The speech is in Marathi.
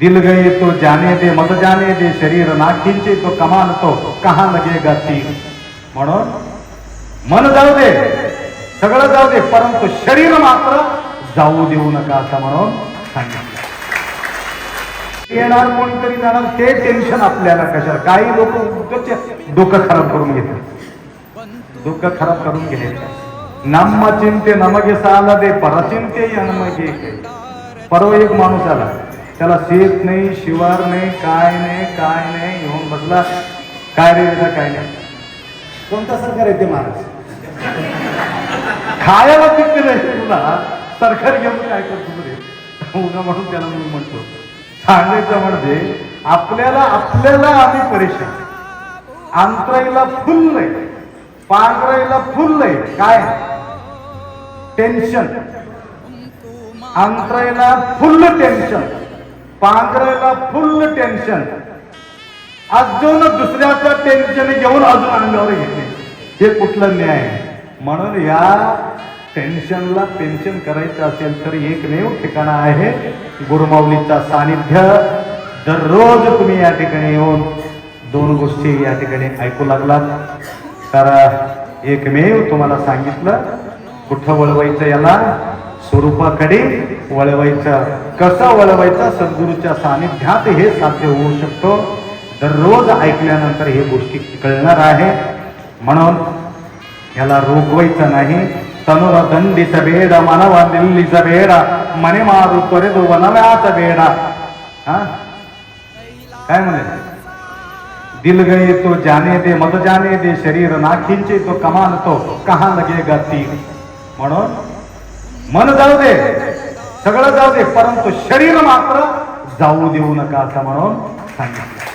दिल गए तो जाने दे मत जाने दे शरीर नाखींचे तो कमान तो कहा लगेगा तीर। म्हणून मन जाऊ दे सगळं जाऊ दे परंतु शरीर मात्र जाऊ देऊ नका असं म्हणून सांगितलं. येणार कोणीतरी जाणार ते टेन्शन आपल्याला कशाला? काही लोक उगाच डोकं खराब करून घेतात. डोकं खराब करून घ्यायचं नम्म चिंते नमगे साला दे परचिंते नमगे परवा एक माणूस आला. त्याला शेत नाही शिवार नाही काय नाही काय नाही येऊन बसला. काय रे बेटा काय नाही? कोणता सरकार आहे ते महाराज? खायला पिकते नाही तुला? सरकार घेऊन काय करतो रे? उगा म्हणून त्याला मी म्हणतो. सांगायचं म्हणजे आपल्याला आपल्याला आम्ही परेशान. आंतराईला फुल नाही. पांघराईला फुल नाही. काय? टेन्शन आंतराईला फुल टेन्शन पांघरायला फुल टेन्शन अजून दुसऱ्याचं टेन्शन घेऊन अजून अंगावर घेते. हे कुठलं न्याय? म्हणून या टेन्शनला पेन्शन करायचं असेल तर एकमेव ठिकाण आहे गुरुमाऊलीचा सानिध्य. दररोज तुम्ही या ठिकाणी येऊन दोन गोष्टी या ठिकाणी ऐकू लागलात. तर एकमेव तुम्हाला सांगितलं कुठं वळवायचं याला? स्वरूपाकडे वळवायचं. कसं वळवायचं? सद्गुरूच्या सानिध्यात हे साध्य होऊ शकतो. दररोज ऐकल्यानंतर हे गोष्टी कळणार आहे. म्हणून याला रोखवायचं नाही. तनुरा दंडीचा बेडा मनवा दिल्लीचा बेडा मने मारू त्वरित वनव्याचा बेडा. हा? काय म्हणे? दिल गए तो जाने दे मत जाने दे शरीर नाखींचे तो कमान तो कहा लगेगा तीर म्हणून मन जाऊ दे. सगळं जाऊ दे. परंतु शरीर मात्र जाऊ देऊ नका असं म्हणून सांगितलं.